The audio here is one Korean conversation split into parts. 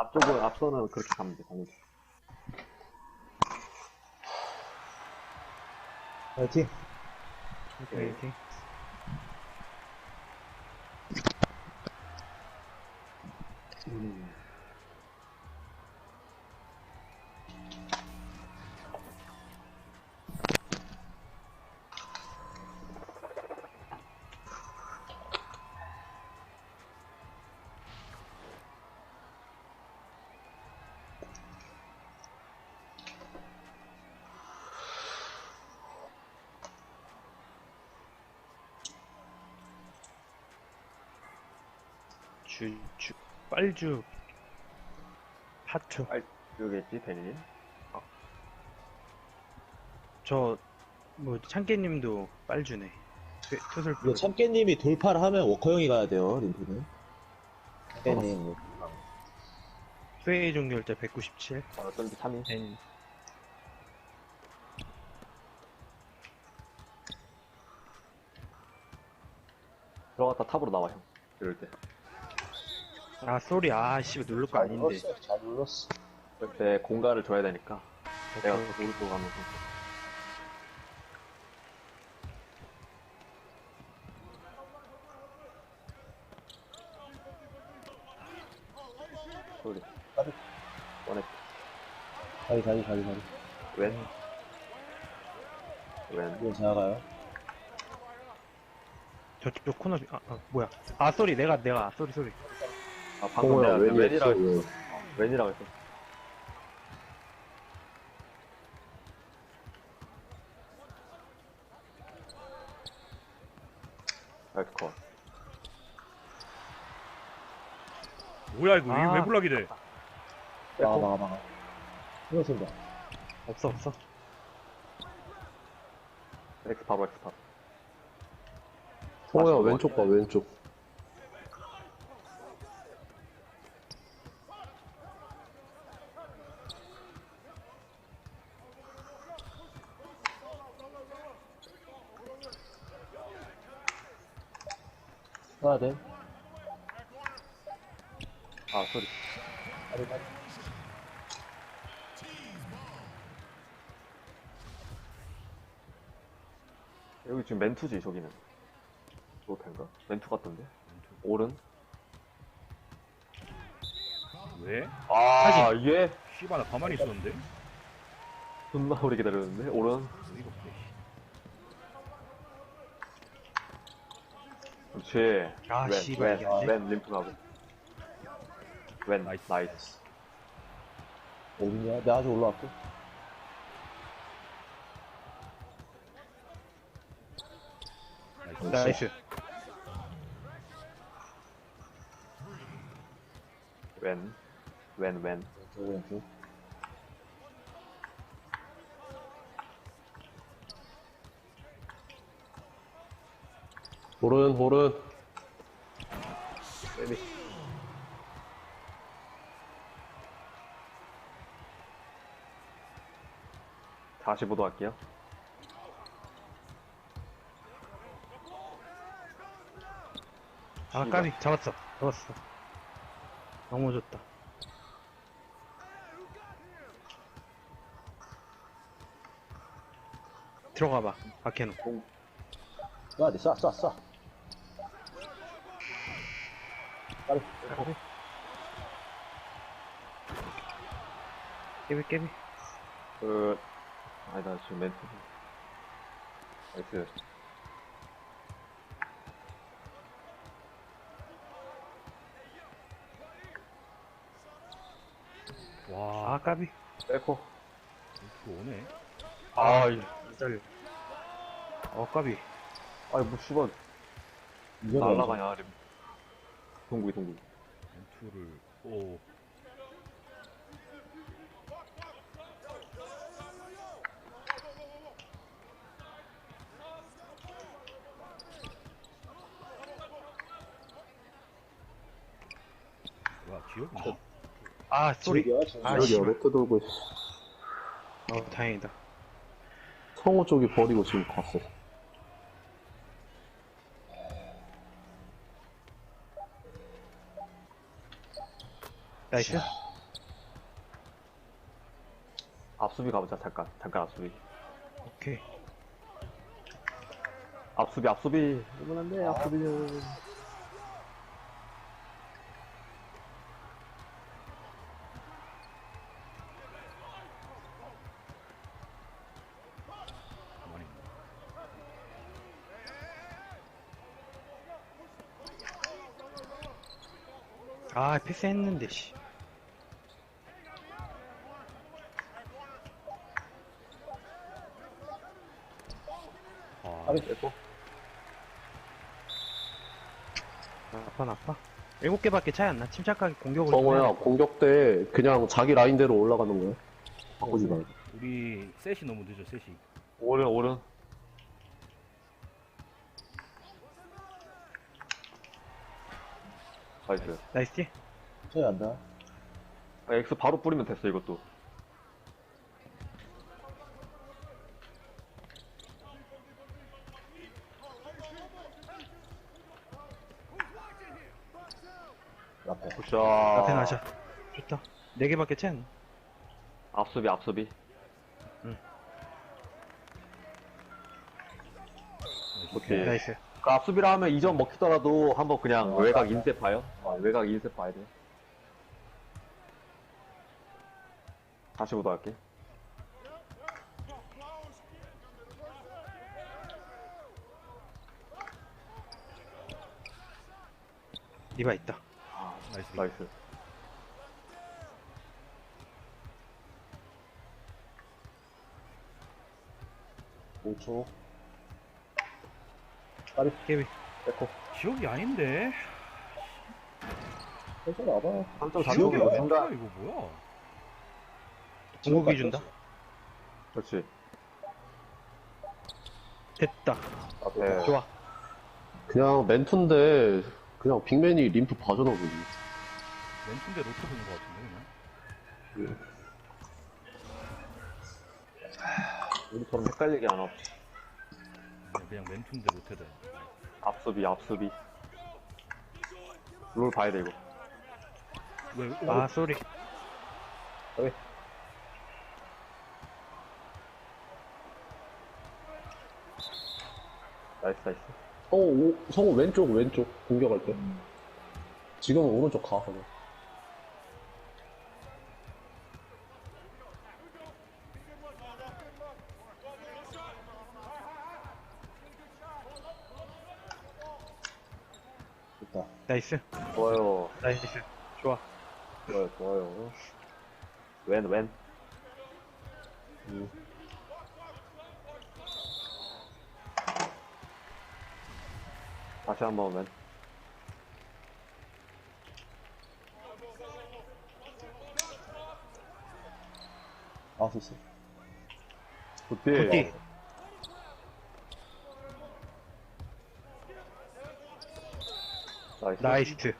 앞쪽은, 앞선은 그렇게 가면 돼, 당연히. 파이팅. 오케이, 주, 빨주, 하트. 여기겠지, 베니님? 저, 뭐, 참깨님도 빨주네. 그, 투술 이거 참깨님이 돌파를 하면 워커형이 가야 돼요, 림프는. 참깨님. 회의 때 197. 어, 어쩐지 3인. 벤. 들어갔다 탑으로 나와, 형. 이럴 때. 아, 쏘리. 아, 씨, 누를 거 아닌데. 눌렀어, 잘 눌렀어. 이럴 때 공간을 줘야 되니까. 내가 또 오른쪽 가면서. 소리. 가비. 원했, 가리, 가리, 가리, 가리. 왼. 왼. 이건 제가 가요. 저쪽 코너, 아, 아, 뭐야. 아, 쏘리. 내가, 내가, 아, 쏘리, 쏘리. 아, 방금 내가 그 왼이라고 했어. 왼이라고 했어. 나이스 컷. 뭐야 이거 아. 왜, 왜 블락이 돼? 막아, 막아, 막아. 이거 쏜다. 없어, 없어. 엑스 바로 엑스 바로. 성호야 왼쪽 봐 왼쪽 쏴야 돼. 아, 소리. 가리, 가리. 여기 지금 멘투지, 저기는. 노텐가? 멘투 같던데? 오른? 왜? 아, 이게? 씨발 나 가만히 있었는데? 존나 오래 기다렸는데? 오른? 어이가 없네 그렇지. 아, 왼, 씨발, 이게 안 왼, 돼? 왼, 나이스. 나이스. 어딨냐? 내가 아직 올라갈게. 나이스. 왼, 왼, 왼. 왼쪽, 왼쪽. 오른 오른 세미. 다시 보도 할게요. 아, 까비. 잡았어. 잡았어. 너무 좋다. 들어가봐. 박해놓고. 쏴야 돼, 쏴, 쏴, 쏴. 가리. 깨비, 깨비. 그, 아니다, 지금 멘트. 나이스. 와 아, 까비. 빼고. 이거 오네 아, 안 잘려. 어, 까비. 아이, 뭐, 씨발. 이거 날라가냐, 림. 동국이, 동국. 멘투를 오 와 귀엽네 아 소리. 저기요, 아, 여기 레트 돌고 있어. 어 다행이다. 성우 쪽이 버리고 지금 갔어. 나이스. 앞수비 가보자 잠깐. 잠깐 앞수비. 오케이. 앞수비 앞수비. 이건 안돼 네, 앞수비 패스했는데, 씨. 아, 아니, 됐고 아파, 아파. 일곱 개밖에 차이 안 나. 침착하게 공격을. 성호야, 좀 해야 공격 때 그냥 자기 라인대로 올라가는 거야. 바꾸지 말고. 우리 셋이 너무 늦어, 셋이. 오른 오른 나이스 돼. 나이스. 안 나. 아, X 바로 뿌리면 됐어 이것도 앞에. 굿샷 앞에 나자. 좋다. 네 개밖에 안 나. 앞수비 앞수비 오케이 나이스. 그 앞수비라 하면 2점 먹히더라도 한번 그냥 외곽 인쇄 봐요 어, 외곽 인쇄 봐야 돼 다시 보도할게 리바 있다. 나이스. 나이스 5초. 깨비. 됐고 지역이 아닌데? 천천히 와봐. 3점 지역이 잡히고 어디야, 이거 뭐야? 공격이 준다. 그렇지 됐다. 네. 좋아. 그냥 멘트인데, 그냥 빅맨이 림프 봐주나 보지. 왼쪽인데 로트 보는 것 같은데, 그냥? 우리처럼 헷갈리게 안 하고 그냥, 그냥 왼쪽인데 로테다. 앞수비 앞수비 룰 봐야 돼 이거 왜, 아, 쏘리. 나이스 나이스 성호, 오, 성호 왼쪽, 왼쪽. 공격할 때. 지금은 오른쪽 가, 그냥. 됐다. 나이스. 좋아요 나이스. 좋아. 좋아요 좋아요 왼왼 다 시 한번 왼 아, 됐어. 굿디 굿디. 나이스 나이스.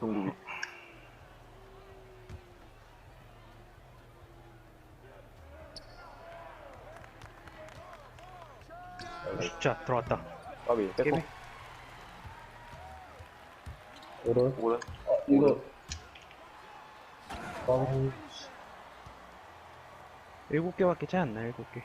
동국이 자, 들어왔다. 까비 빼고 깨비. 오른. 오른 아, 이거. 아, 일곱 개밖에 차이 안 나, 일곱 개.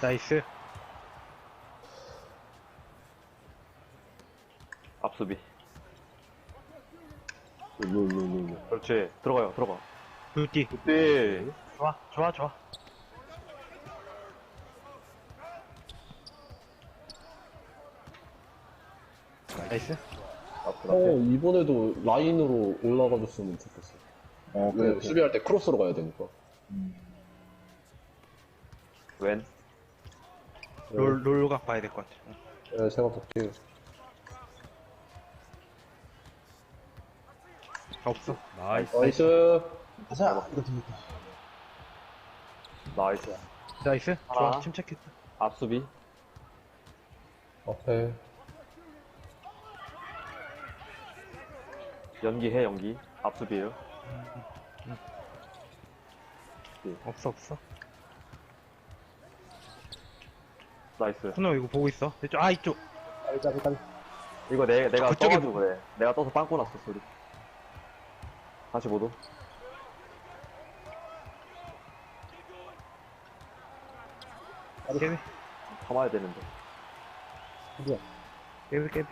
나이스. 앞수비 일로, 일로, 일로, 일로. 그렇지 들어가요 들어가 굿디. 굿디 좋아, 좋아, 좋아. 나이스. 앞으로 어, 앞에 이번에도 라인으로 올라가줬으면 좋겠어. 어, 왜, 그래. 수비할 때 크로스로 가야 되니까. 왼 롤, 롤각 봐야 될 것 같아. 네, 생각할게요. 없어. 나이스. 나이스. 가자! 이거 되겠다. 나이스 나이스. 좋아, 아. 침착했다. 앞수비 앞에. 연기해 연기 앞수비에요 없어, 없어. 나이스. 코너 이거 보고 있어. 이쪽, 아, 이쪽. 빨리 빨리 빨리. 이거 내, 내가 그쪽에 떠가지고 그래. 내가 떠서 빵꾸 났어, 소리. 45도. 깨비, 참아야 되는데. 깨비, 깨비.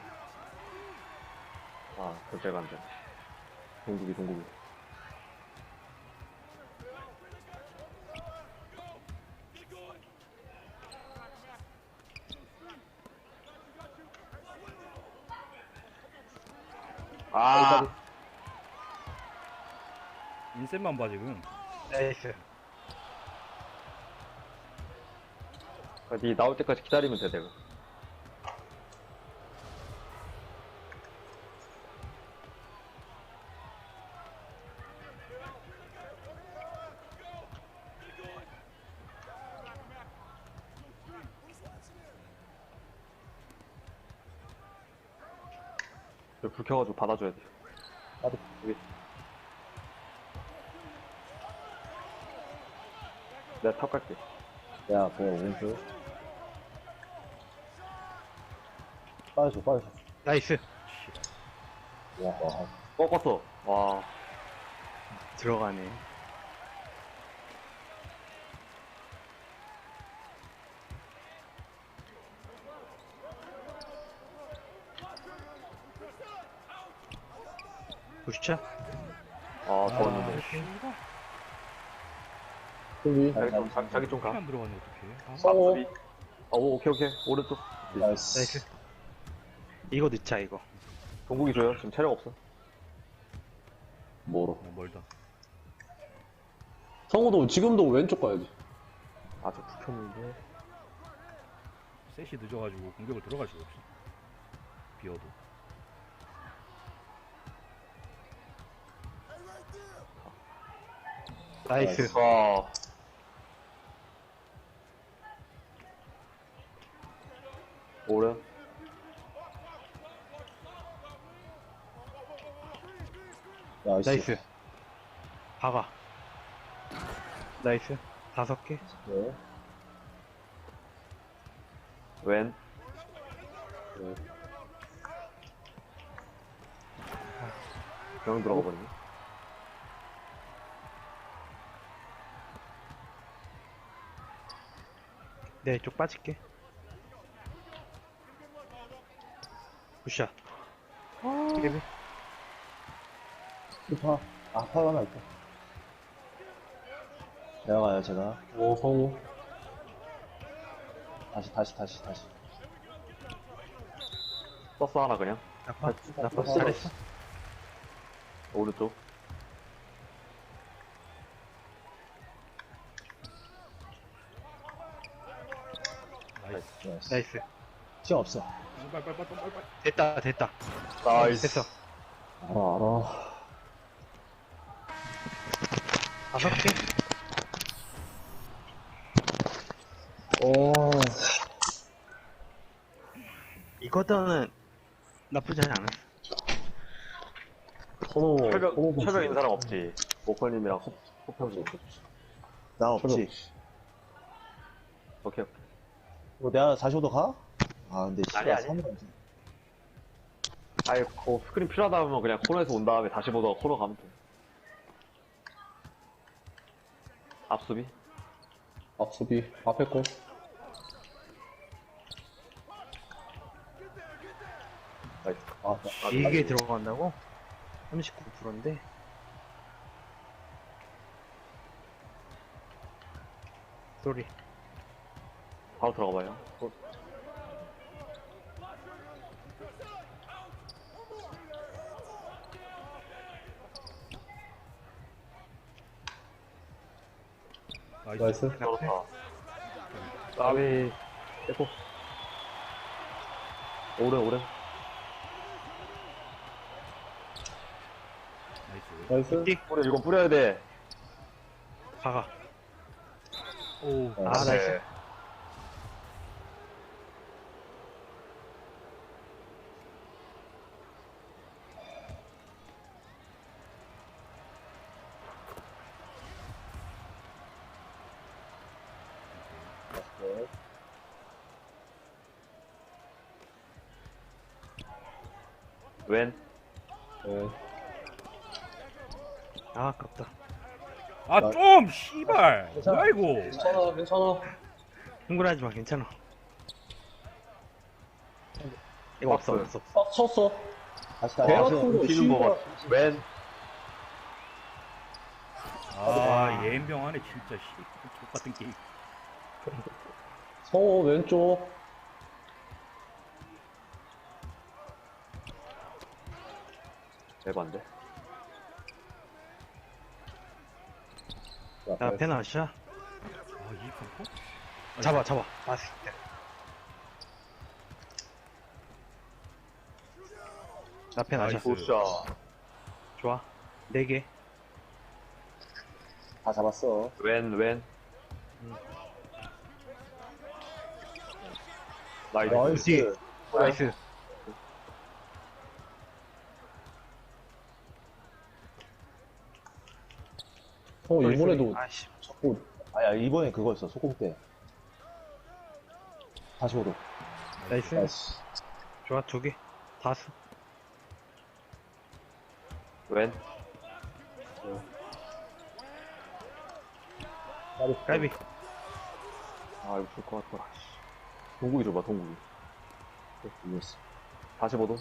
아, 결제가 안 돼. 동국이, 동국이. 아, 인셋만 봐 지금. 나이스. 니 나올 때까지 기다리면 돼, 내가. 불 켜가지고 받아줘야 돼. 나도. 여기. 내가 탑 갈게. 야, 뭐, 오른쪽. 빠져줘 빠져줘. 나이스. 와, 와. 꺾었어. 와. 들어가네. 굿샷. 아, 좋았는데. 자기 좀, 자, 자기 좀 가. 안 들어가네 어떡해. 아, 성우. 수비. 어, 오, 오케이, 오케이. 오른쪽. 나이스. 나이스. 이거 넣자, 이거. 동국이 줘요. 지금 체력 없어. 뭐로. 어, 멀다. 성우도 지금도 왼쪽 가야지. 아, 저 불켰는데. 셋이 늦어가지고 공격을 들어갈 수가 없어. 비어도. 나이스. 와. 오른. 나이스. 나이스. 박아. 나이스. 다섯 개. 네. 왼. 네. 병 들어가 버리네. 네, 이쪽 빠질게. 굿샷. 깨비. 스파. 아 파가 하나 있다. 제가 가요, 제가. 오 성우. 다시, 다시, 다시, 다시. 썼어, 하나 그냥. 나빠. 나빠. 나빠. 잘했어. 오른쪽. 나이스. 나이스. 나이스. 시간 없어. 빨빨빨빨빨빨. 됐다, 됐다. 나이스. 됐어. 알아 알아. 다섯 개. 오. 이거는 나쁘지 않았어. 성우. 철벽, 성우 철벽 있는 사람 없지. 모커님이랑 호, 호평지. 나 없지. 철벽. 오케이. 뭐, 내가 45도 가? 아, 근데 아니, 시간 아니. 3분 아예 그 스크린 필요하다 하면 그냥 코너에서 온 다음에 다시 보다가 코너 가면 돼. 앞수비? 앞수비. 앞에 거. 나이스. 아, 이게 들어간다고? 39%인데. 쏘리. 바로 들어가 봐요. 나 나이스. 열었다. 까비. 빼고. 오른, 오른. 나이스. 뿌려, 이건 뿌려야 돼. 박아. 오. 어, 아, 나이스. 네. 왼. 네. 아, 아깝다. 아 좀 씨발 괜찮아. 뭐야 이거 괜찮아, 괜찮아. 흥분하지 마, 괜찮아. 이거 없어. 없어. 없어. 딱 쳤어. 다시 배 다시. 같은 거 튀는 거 봐. 씨발. 왼. 아 예인병 안에 진짜 씨 똑같은 게임 성호 왼쪽. 에반데. 야, 페나시야. 아 이익 상품? 잡아, 잡아. 아, 때나 페나시야. 나이스. 굿샷. 좋아. 네 개. 다 잡았어. 왼, 왼. 나이스. 나이스. 나이스. 성호 이번에도 아씨. 자꾸 아야 이번에 그거였어 소공 때. 다시 오도. 나이스. 나이스. 좋아, 두 개. 다수. 왼. 깔비. 아, 이거 줄것 같다. 씨. 동국이 줘봐, 동국이. 이겼어. 45도.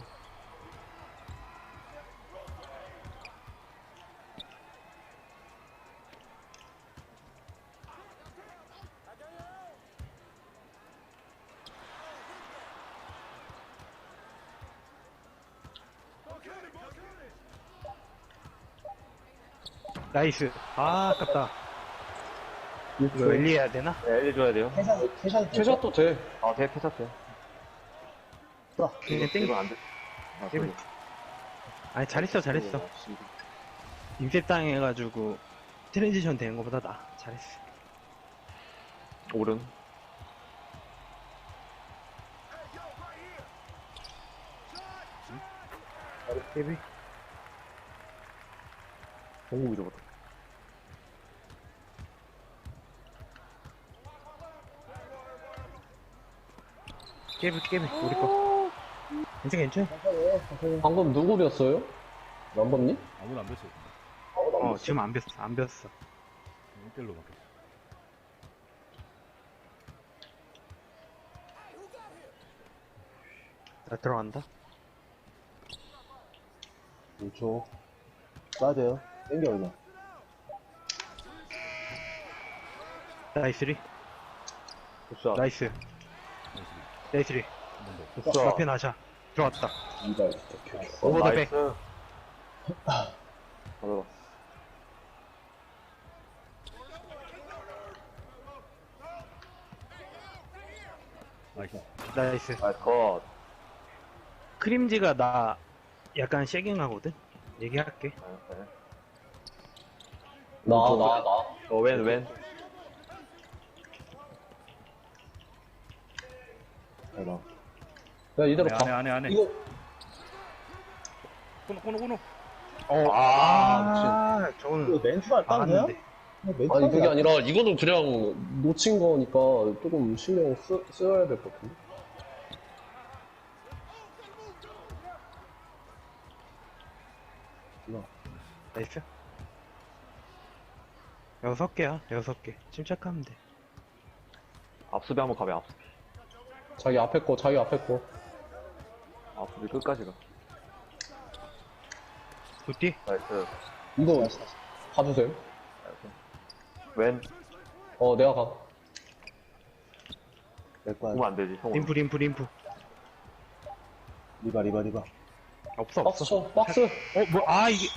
나이스. 아, 아깝다. 이거 엘리 해야 되나? 네, 알려줘야 돼요. 캐샷 캐샷 캐샷도 돼. 아, 돼, 캐쳤대. 그냥 땡. 이건 안 돼. 아, 이거-. 아니, 잘했어, 잘했어. 임셉 당해가지고 트랜지션 되는 것보다 나. 잘했어. 오른. 깨비. 동국이 줘봐. 깨비, 깨비. 우리 거. 괜찮아, 괜찮아. 방금 누구 뵀어요? 남범님? 아무도 안 뵀어 어, 지금 안 뵀어, 안 뵀어. 1대1로 바뀌었어 나 들어간다. 5초. 쏴야 돼요. 땡겨 그냥. 나이스리. 굿샷. 나이스. 나이스리. 한번더 굿샷. 앞에 나자. 들어왔다. 이발 진짜 개. 오버 더 백. 나이스. 받아봐. 나이스 나이스. 나이스 컷. 크림지가 나 약간 쉐깅하거든? 얘기할게. 네, 네. 나, 나, 나. 어, 왼, 왼. 대박. 야, 이대로 안에 가. 안에 안에 이거, 코너 코너 코너 어, 아, 딴 거야? 막았는데. 멘트가 아니, 그게 아니라, 이거는 그냥 놓친 거니까 조금 신경 쓰, 써야 될 것 같은데. 나이스. 여섯 개야, 여섯 개. 침착하면 돼. 앞수비 한번 가봐, 앞수비. 자기 앞에 거, 자기 앞에 거. 앞수비 끝까지 가. 굿디? 나이스. 이거. 봐주세요. 왼. 어, 내가 가. 내 거야. 보면 안 되지. 림프, 림프, 림프. 리바 리바 리바. 없어, 박스 없어. 쳐, 박스. 어, 뭐, 아, 이게.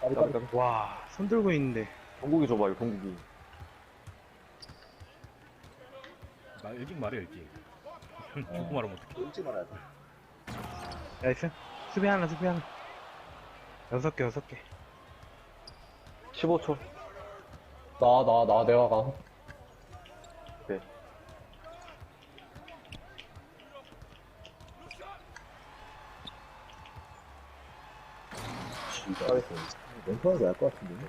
까비 까비, 까비. 까비. 와, 손 들고 있는데. 동국이 줘봐, 이거 동국이. 나 일찍 말해 일찍 죽고 말하면 어떡해 일찍 말아야 돼. 나이스. 수비 하나, 수비 하나. 여섯 개, 여섯 개. 15초. 나, 나, 나, 내가 가. 네. 진짜. 멘트가 나을 것 같은데.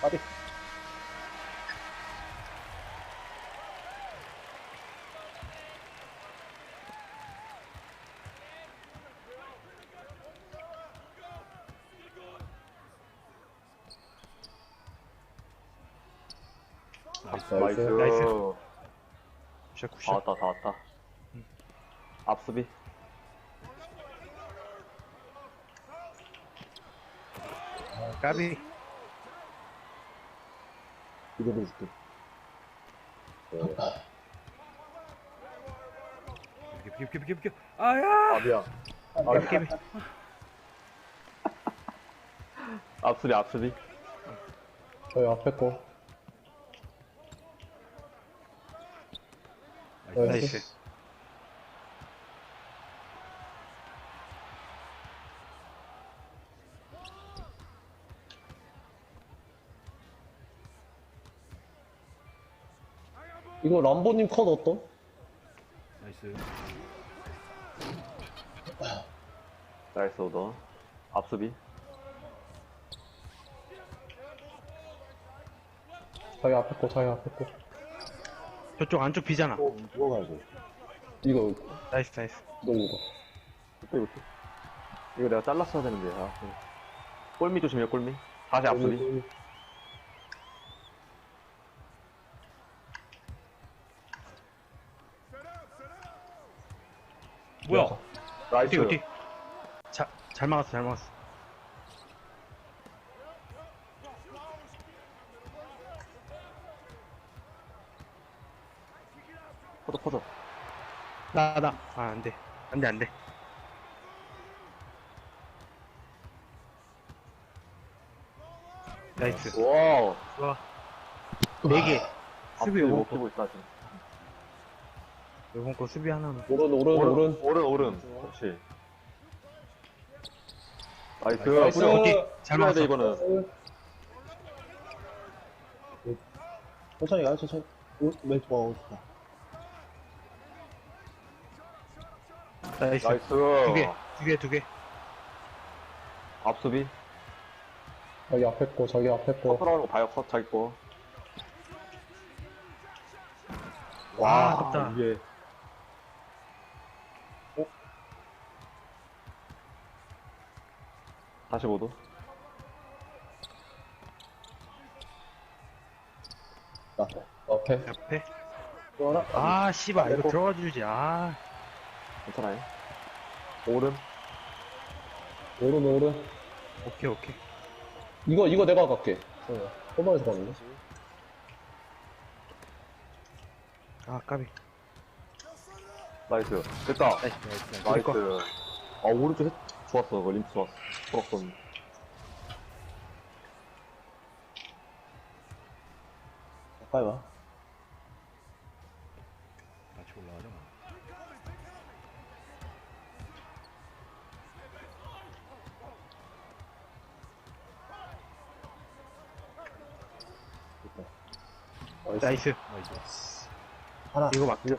빠비. 나이스 나이스. 나이스. 굿샷 다 굿샷 왔다 다 왔다. 앞수비. 어, 까비 이거 해줄게. 비켜 비켜 비켜 비켜. 아야. 아, 미안. 까비 까비 앞수 이거 람보님 컷 어떤? 나이스. 나이스 오더. 앞수비. 저희 앞에 거, 저희 앞에 거. 저쪽 안쪽 비잖아 또 누워가지고. 이거, 나이스 나이스 이거. 이거, 이거. 이거 내가 잘랐어야 되는데, 아. 골미 조심해, 골미. 다시 앞수비. 뭐야? 나이스. 어디 어디 자잘 막았어 잘 막았어. 퍼져, 퍼져. 나나. 아 안돼. 안돼 안돼. 나이스. 와우. 좋아. 네 개. 수비 앞수비 못 요번 끼고 있다, 지금. 거 요번 거 수비 하나만 오른, 오른, 오른. 오른, 오른. 그렇지. 나이스. 나이스. 뿌려. 어디 잘 뿌려야 돼, 막았어 이거는. 천천히 가요, 천천히. 오, 왼쪽 봐, 좋다. 나이스 나이스. 두 개 두개 두개 앞수비. 저기 앞에 거, 저기 앞에 거. 커트라는 거 봐요, 컷, 자기 거. 와 아깝다 이게. 45도. 나. 앞에. 옆에 또 하나? 아 씨발 이거. 들어가 주지 아 괜찮아요. 오른. 오른, 오른. 오케이 오케이 이거, 이거 내가 갈게. 어, 호방에서 가는데. 아 까비 나이스. 됐다. 나이스 나이스. 거. 나이스. 아, 오른쪽 했, 좋았어. 그 림프 좋았어. 좋았어. 가까이 와. 같이 올라가자. 뭐. 나이스 나이스. 하나. 이거 막 맞죠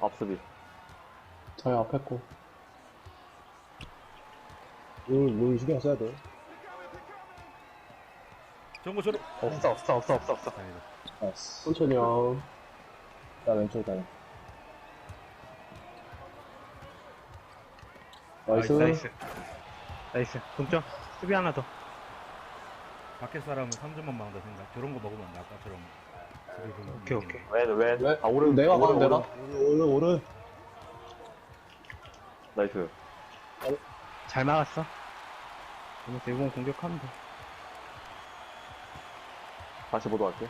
앞수비. 저희 앞에 거. 롤, 롤 신경 써야 돼. 정보 저로. 없어 없어 없어 없어 없어. 나이스. 천천히 요나 왼쪽 가요. 나이스. 나이스 나이스 동점 수비 하나 더 밖에 사람은 3점만 막는다 생각. 저런 거 먹으면 안 돼. 아까처럼. 오케이 오케이 왼, 왼. 왜? 아, 오른. 내가 오른, 가면 되나? 오른. 오른, 오른. 나이스. 잘 막았어 이거 대공 공격하면 돼 45도 할게.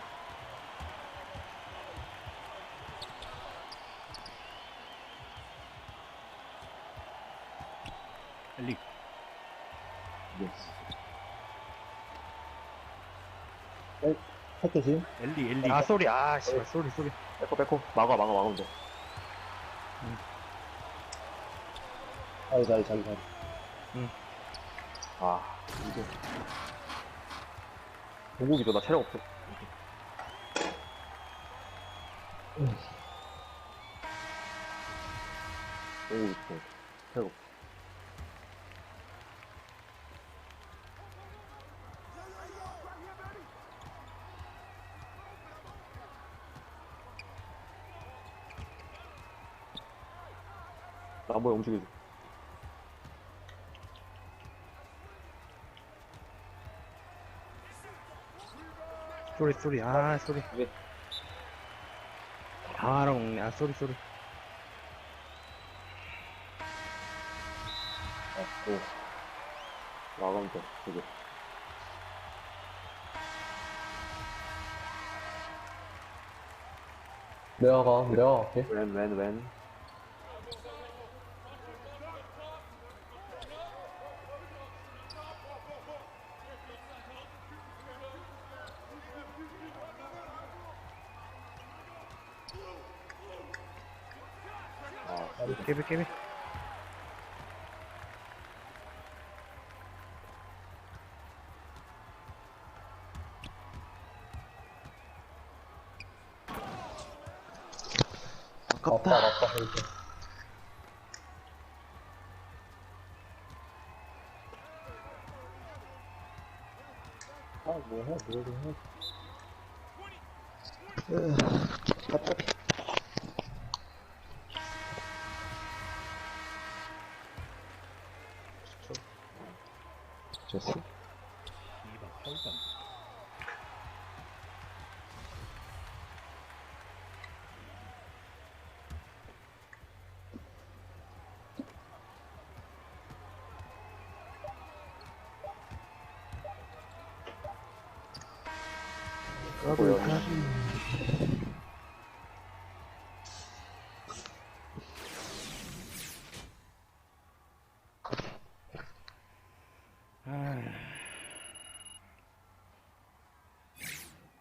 엘리. 예스. 할 조심. 엘리 엘리. 아 쏘리 아 씨발 쏘리 쏘리 빼고, 빼고. 막아, 막아, 막으면 돼. 자기, 자기, 자기, 자 기. 아, 이게. 공국이죠. 나 체력 없어. 공국 있어. 체력 없어. 나 한번 움직여줘. 쏘리 쏘리 아 쏘리 왜? 당하러 먹네 아 쏘리 쏘리 아, 오. 마감 돼. 이게. 내가 가, 내가 갈게. 왼, 왼, 왼. 아, 깨비 깨비 아깝다. 아 깝